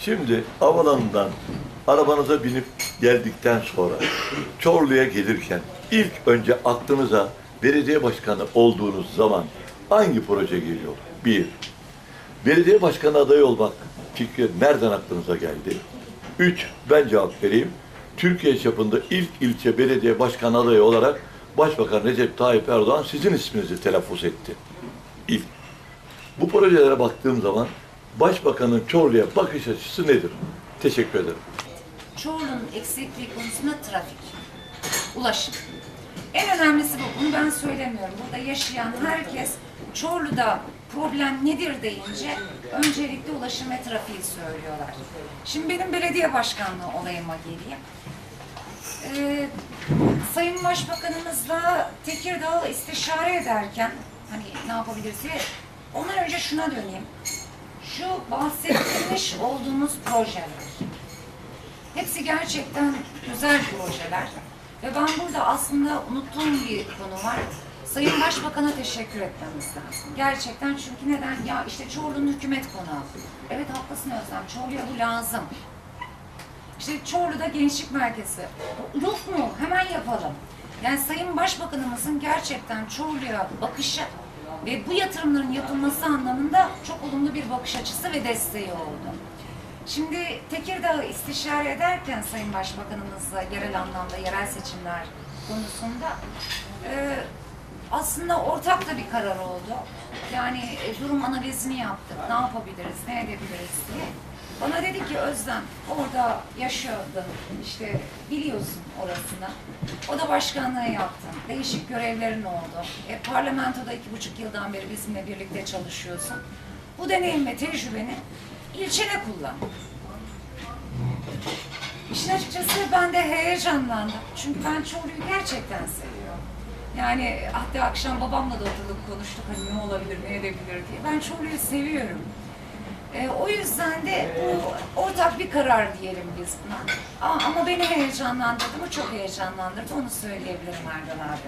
Şimdi havalanından arabanıza binip geldikten sonra Çorlu'ya gelirken ilk önce aklınıza belediye başkanı olduğunuz zaman hangi proje geliyor? Bir, belediye başkanı adayı olmak fikri nereden aklınıza geldi? Üç, ben cevap vereyim. Türkiye çapında ilk ilçe belediye başkanı adayı olarak Başbakan Recep Tayyip Erdoğan sizin isminizi telaffuz etti. İlk. Bu projelere baktığım zaman Başbakanın Çorlu'ya bakış açısı nedir? Teşekkür ederim. Çorlu'nun eksikliği konusunda trafik, ulaşım. En önemlisi bu. Bunu ben söylemiyorum. Burada yaşayan herkes Çorlu'da problem nedir deyince öncelikle ulaşım ve trafiği söylüyorlar. Şimdi benim belediye başkanlığı olayıma geleyim. Ee, Sayın Başbakanımızla Tekirdağ'ı istişare ederken hani ne yapabiliriz diye ondan önce şuna döneyim. Şu bahsetmiş olduğumuz projeler. Hepsi gerçekten güzel projeler. Ve ben burada aslında unuttuğum bir konu var. Sayın Başbakan'a teşekkür etmemiz lazım. Gerçekten çünkü neden? Ya işte Çorlu'nun hükümet konağı. Evet haklısın Özlem. Çorlu'ya bu lazım. İşte Çorlu'da gençlik merkezi. Yok mu? Hemen yapalım. Yani Sayın Başbakanımızın gerçekten Çorlu'ya bakışı ve bu yatırımların yapılması anlamında çok olumlu bir bakış açısı ve desteği oldu. Şimdi Tekirdağ'ı istişare ederken Sayın Başbakanımızla yerel anlamda yerel seçimler konusunda e, aslında ortak da bir karar oldu. Yani e, durum analizini yaptık. Ne yapabiliriz, ne edebiliriz diye. Bana dedi ki Özlem orada yaşıyordun işte biliyorsun orasını. O da başkanlığı yaptın. Değişik görevlerin oldu. E, parlamentoda iki buçuk yıldan beri bizimle birlikte çalışıyorsun. Bu deneyim ve tecrübeni ilçene kullan. İşin açıkçası ben de heyecanlandım. Çünkü ben Çorlu'yu gerçekten seviyorum. Yani hatta akşam babamla da oturduk konuştuk hani ne olabilir, ne edebilir diye. Ben Çorlu'yu seviyorum. Ee, o yüzden de bu ortak bir karar diyelim biz buna. Ama, beni heyecanlandırdı mı çok heyecanlandırdı onu söyleyebilirim Erdoğan abi.